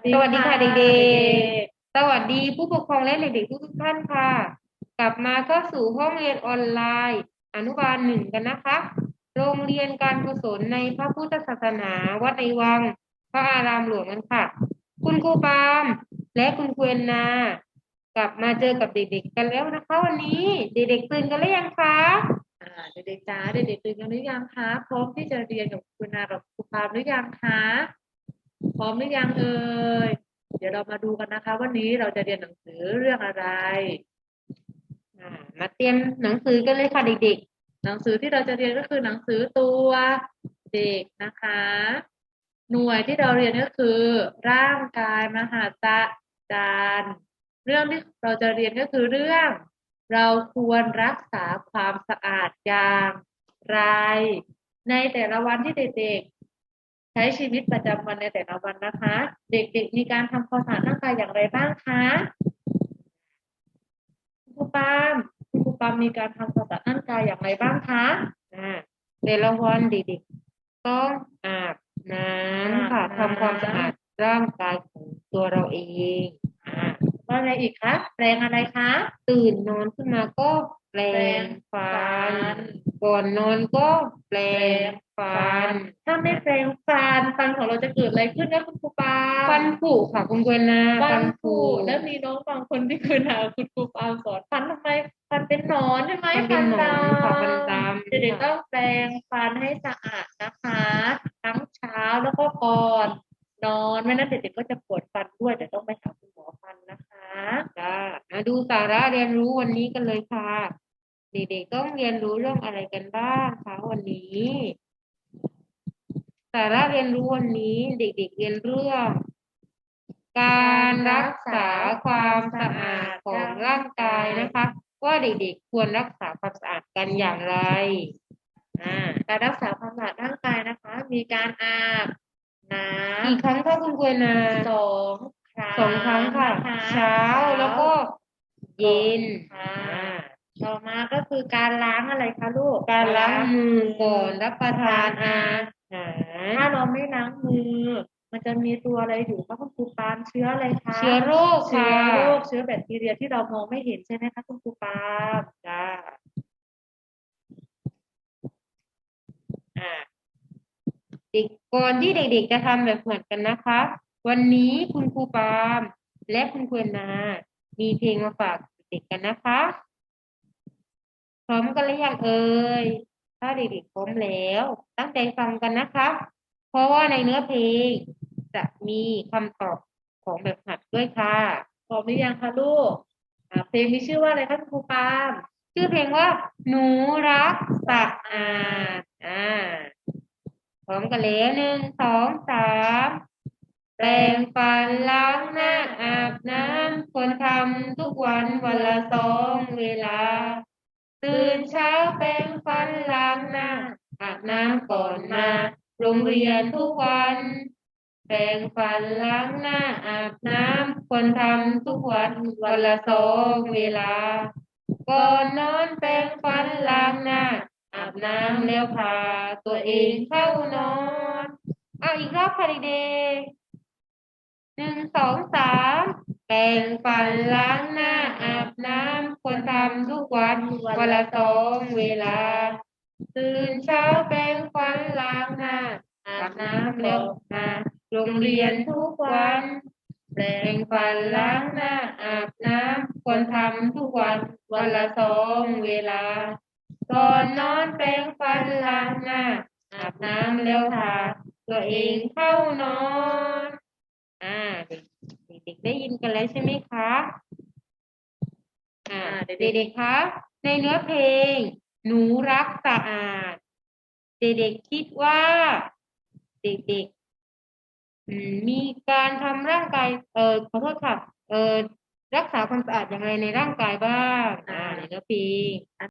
สดีสวัสดีค่ะเด็กๆๆสวัสดีผู้ปกครองและเด็กๆทุกๆท่านค่ะ กลับมาเข้าสู่ห้องเรียนออนไลน์ อนุบาลหนึ่งกันนะคะ โรงเรียนการกุศลในพระพุทธศาสนาวัดในวัง พระอารามหลวงกันค่ะ คุณครูปาล์มและคุณครูแอนนา กลับมาเจอกับเด็กๆกันแล้วนะคะวันนี้ เด็กๆตื่นกันหรือยังคะอ่าเด็กๆจ้าเด็กๆตื่นกันหรือยังคะพร้อมที่จะเรียนกับคุณนากับครูปาล์มหรือยังคะ พร้อมหรือยังเอ่ย เดี๋ยวเรามาดูกันนะคะ วันนี้เราจะเรียนหนังสือเรื่องอะไรอ่ามาเตรียมหนังสือกันเลยค่ะเด็กหนังสือที่เราจะเรียนก็คือหนังสือตัวเด็กนะคะ หน่วยที่เราเรียนก็คือ ร่างกายมหาจารย์เรื่องที่เราจะเรียนก็คือเรื่อง เราควรรักษาความสะอาดอย่างไร ในแต่ละวันที่เด็กๆใช้ชีวิตประจำวันในแต่ละวันนะคะ เด็กๆมีการทำความสะอาดร่างกายอย่างไรบ้างคะคุณครูปาล์มคุณครูปาล์มมีการทำความสะอาดร่างกายอย่างไรบ้างคะๆอ่าแต่ละวันเด็กๆต้องอาบน้ำค่ะอาบน้ำทำความสะอาดร่างกายของตัวเราเองอ่าว่าอะไรอีกคะแปลงอะไรคะ ตื่นนอนขึ้นมาก็แปลงฟันก่อนนอนก็แปลงฟัน ถ้าไม่แปลงฟันฟันของ เราจะเกิดอะไรขึ้นนะคุณครูปาล์มฟันผุค่ะคุณเกวนาฟันผุแล้วมีน้องบางคนที่คุณหาคุณครูปาล์มสอนฟันทำไมฟันเป็นหนอนใช่ไหมฟันเป็นหนอนค่ะฟันดำเด็กๆต้องแปรงฟันให้สะอาดนะคะ ทั้งเช้าแล้วก็ก่อน นอนไม่นั้นเด็กๆก็จะปวดฟันด้วยเดี๋ยวต้องไปหาคุณหมอฟันนะคะจ้ามาดูสาระเรียนรู้วันนี้กันเลยค่ะ เด็กๆต้องเรียนรู้เรื่องอะไรกันบ้างคะวันนี้ สาระเรียนรู้วันนี้เด็กๆเรียนเรื่อง การรักษาความสะอาดของร่างกายนะคะ ว่าเด็กๆควรรักษาความสะอาดกันอย่างไรอ่าการรักษาความสะอาดร่างกายนะคะ มีการอาบน้กี่ครั้งคะคุณกวยนาำสองครั้งสองครั้งค่ะนเช้าแล้วก็เย็นค่ะอ่าต่อมาก็คือการล้างอะไรคะลูก การล้างมือก่อนรับประทานอาหาร ถ้าเราไม่ล้างมือ มันจะมีตัวอะไรอยู่คะคุณครูปาล์มเชื้ออะไรคะเชื้อโรคเชื้ค่ะอโรคเชื้อแบคทีเรียที่เรามองไม่เห็นใช่ไหมคะคุณครูปาล์มจ้าอ่าเด็กก่อนที่เด็กๆจะทำแบบเหมือนกันนะคะ วันนี้คุณครูปาล์มและคุณครูนา มีเพลงมาฝากเด็กกันนะคะ พร้อมกันหรือยังเอ่ย ถ้าเด็กๆพร้อมแล้ว ตั้งใจฟังกันนะคะ เพราะว่าในเนื้อเพลงจะมีคำตอบของแบบหัดด้วยค่ะพร้อมหรือยังคะลูกเพลงมีชื่อว่าอะไรคะครูปาล์มชื่อเพลงว่า หนูรักสะอาดอ่าพร้อมกันแล้วหนึ่งสองสามแปรงฟันล้างหน้าอาบน้ำควรทำทุกวันวันละสองเวลา ตื่นเช้า อาบน้ำก่อนมาโรงเรียนทุกวันแปรงฟันล้างหน้าอาบน้ำควรทำทุกวันวันละสองเวลา ก่อนนอนแปรงฟันล้างหน้า อาบน้ำแล้วพาตัวเองเข้านอนเอาอีกรอบค่ะเด็กหนึ่งสองสามแปรงฟันล้างหน้าอาบน้ำควรทำทุกวันวันละสองเวลา ตื่นเช้าแปรงฟันล้างหน้าอาบน้ำแล้วมาโรงเรียนทุกวันแปรงฟันล้างหน้าอาบน้ำควรทำทุกวันวันละสองเวลาก่อนนอนแปรงฟันล้างหน้าอาบน้ำแล้วพาตัวเองเข้านอนอ่าเด็กๆได้ยินกันแล้วใช่ไหมคะอ่าเด็กๆคะในเนื้อเพลง หนูรักสะอาด เด็กๆคิดว่า เด็กๆมีการทำร่างกาย เออขอโทษค่ะ เออรักษาความสะอาดอย่างไรในร่างกายบ้าง อ่านเนื้อเพลง